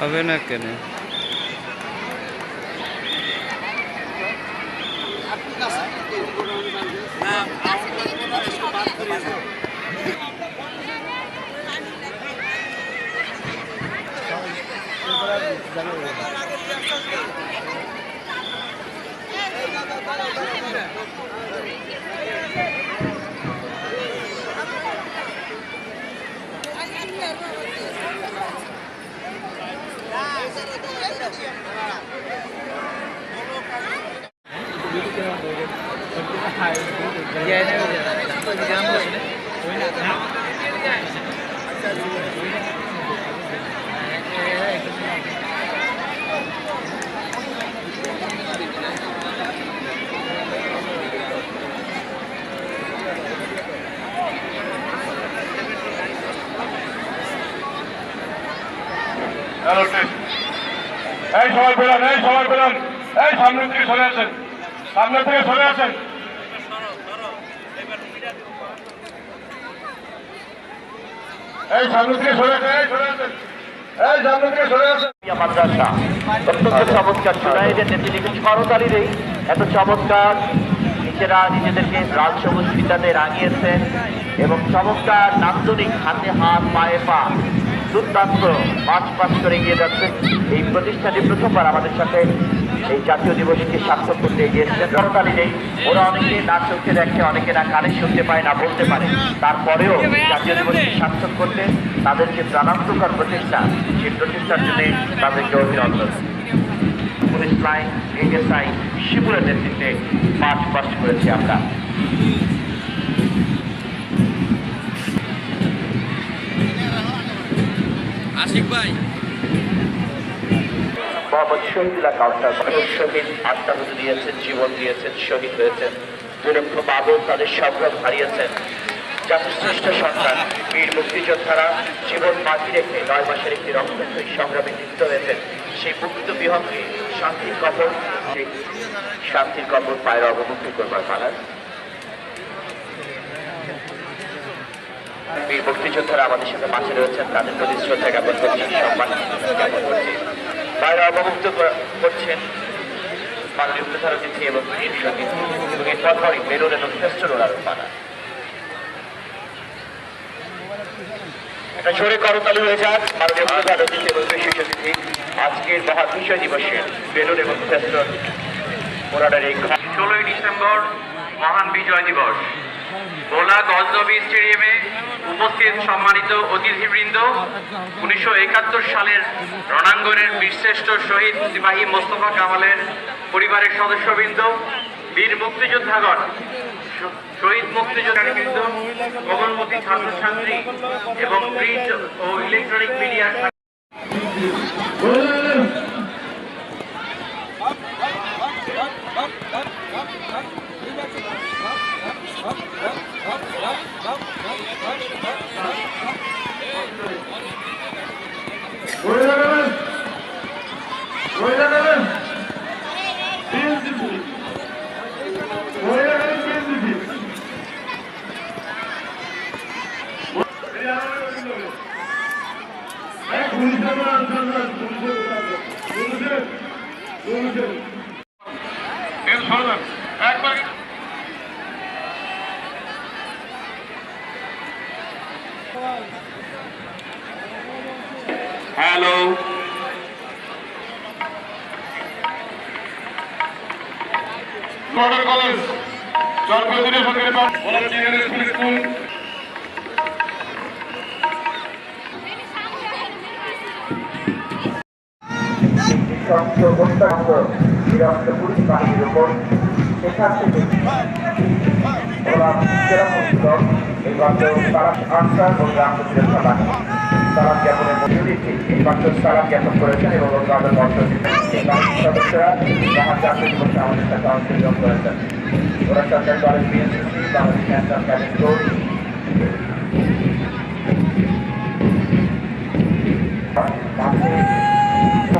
হবে না কেন হ্যালো টেস্ট। এই সবাই বেরান, এই সবাই বেরান। এই সামনে থেকে সরে আসেন। সামনে থেকে সরে আসেন। এই সামনে সরে এই সামনে সরে মাদ্রাসা এত চমৎকার নিজেরা নিজেদেরকে লাল সবুজ ফিতাতে রাঙিয়েছেন এবং চমৎকার নান্দনিক হাতে হাত, পায়ে পা দুর্দান্ত পাঁচ পাঁচ করে এগিয়ে যাচ্ছেন। এই প্রতিষ্ঠানটি প্রথমবার আমাদের সাথে এই জাতীয় দিবসকে সার্থক করতে এগিয়ে এসেছেন। করতালি নেই। ওরা অনেকে না চোখে দেখে, অনেকে না কানে শুনতে পায়, না বলতে পারে। তারপরেও জাতীয় দিবসকে সার্থক করতে তাদের যে প্রাণান্তকর প্রচেষ্টা সেই প্রচেষ্টার জন্য তাদেরকে অভিনন্দন। পুলিশ লাইন এএসআই শিবুরের নেতৃত্বে মার্চ পাস্ট করেছি আমরা। আশিক ভাই। মোহাম্মদ শহীদুল্লাহ কাউসার মানুষ শহীদ আত্মাহুতি দিয়েছেন, জীবন দিয়েছেন, শহীদ হয়েছেন। দুরক্ষ বাবু তাদের সংগ্রাম হারিয়েছেন। জাতির শ্রেষ্ঠ সন্তান বীর মুক্তিযোদ্ধারা জীবন বাজি রেখে নয় মাসের একটি রক্তক্ষয়ী সংগ্রামে লিপ্ত হয়েছেন। সেই মুক্ত বিহঙ্গে শান্তির কবর শান্তির কবর পায়ের অবমুক্তি করবার পালা। বীর মুক্তিযোদ্ধারা আমাদের সাথে মাঝে রয়েছেন। তাদের প্রতি শ্রদ্ধা জ্ঞাপন করছি, সম্মান জ্ঞাপন করছি। বাইরে অবমুক্ত করছেন। মাননীয় প্রধান অতিথি এবং বীর সংগীত এবং বেরোর এবং জোরে করতালি হয়ে যাক। মাননীয় প্রধান অতিথি এবং বিশেষ অতিথি আজকের মহা বিজয় দিবসের বেলুন এবং শ্রেষ্ঠ ওনাদের এই ষোলোই ডিসেম্বর মহান বিজয় দিবস। ভোলা গজনবী স্টেডিয়ামে উপস্থিত সম্মানিত অতিথিবৃন্দ, উনিশশো একাত্তর সালের রণাঙ্গনের বীরশ্রেষ্ঠ শহীদ সিপাহী মোস্তফা কামালের পরিবারের সদস্যবৃন্দ, বীর মুক্তিযোদ্ধাগণ, শহীদ মুক্তিযোদ্ধাবৃন্দ কমলমতি ছাত্রছাত্রী এবং প্রিন্ট ও ইলেকট্রনিক মিডিয়ার Oynanalım. Bir zipi. Oynanalım bir zipi. Ben kuruşa mı anlamaz? Kuruşa mı anlamaz? Kuruşa. Kuruşa. Model college চরপদিনের সঙ্গে স্কুল বাহিনীর সেখান থেকে তারা আনসার ও গ্রাম সালাম জ্ঞাপনের মধ্যে দিয়ে এই মাত্র সালাম জ্ঞাপন করেছেন এবং তাদের সদস্যরা যাহার জাতীয় দিবসে আমাদের সাথে অংশগ্রহণ করেছেন ওরা সরকার দলের BNCC Bangladesh national cadet corps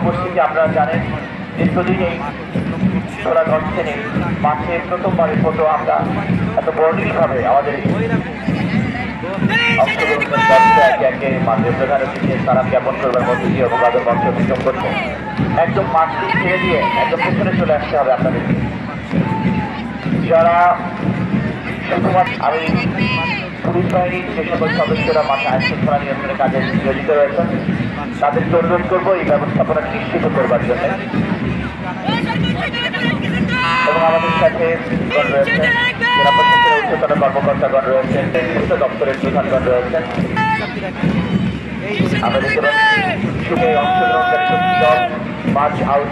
উপস্থিতি আপনারা জানেন দীর্ঘদিন এই ওরা ঘটছেন এই মাঠে প্রথমবারের মতো আমরা এত বর্ণিলভাবে আমাদের একে প্রধান অতিথি সালাম জ্ঞাপন করবার মধ্যে দিয়ে অভিবাদন করছে একদম মাঠটি দিয়ে একদম পেছনে চলে আসতে হবে আপনাদেরকে যারা শুধুমাত্র আমি পুলিশ বাহিনীর যে সকল সদস্যরা মাঠে আইন কাজে নিয়োজিত রয়েছেন তাদেরকে অনুরোধ করব এই ব্যবস্থাপনা নিশ্চিত করবার জন্য। এবং আমাদের সাথে জেলা প্রশাসনের উচ্চতর কর্মকর্তাগণ রয়েছেন উচ্চ দপ্তরের প্রধানগণ রয়েছেন। আমরা দেখতে পাচ্ছি শুভে অংশগ্রহণকারী প্রতি দল মার্চ আউট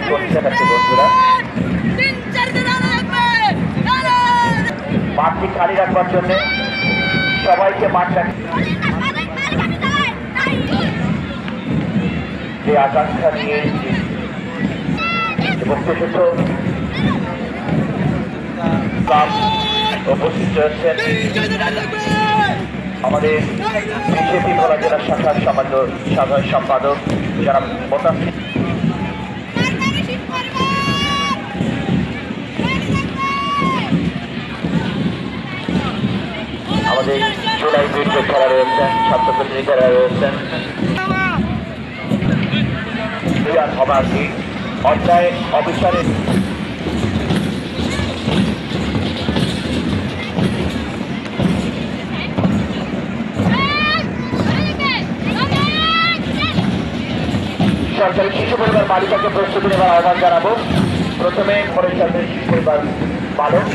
মাঠটি খালি রাখবার জন্য সবাইকে মাঠটা যে আকাঙ্ক্ষা নিয়ে এবং ক্লাব উপস্থিত রয়েছেন আমাদের বিজেপি ভোলা জেলা শাখার সমাজ সাধারণ সম্পাদক যারা মোতাসির আমাদের জুলাই বীর যোদ্ধারা রয়েছেন ছাত্রছাত্রীরা রয়েছেন বিরাট সমাজী অন্যায়, অবিচারের সরকারি শিশু পরিবার বালিকাকে প্রস্তুতি নেওয়ার আহ্বান জানাব। প্রথমে পরে সরকারি শিশু পরিবার বালক।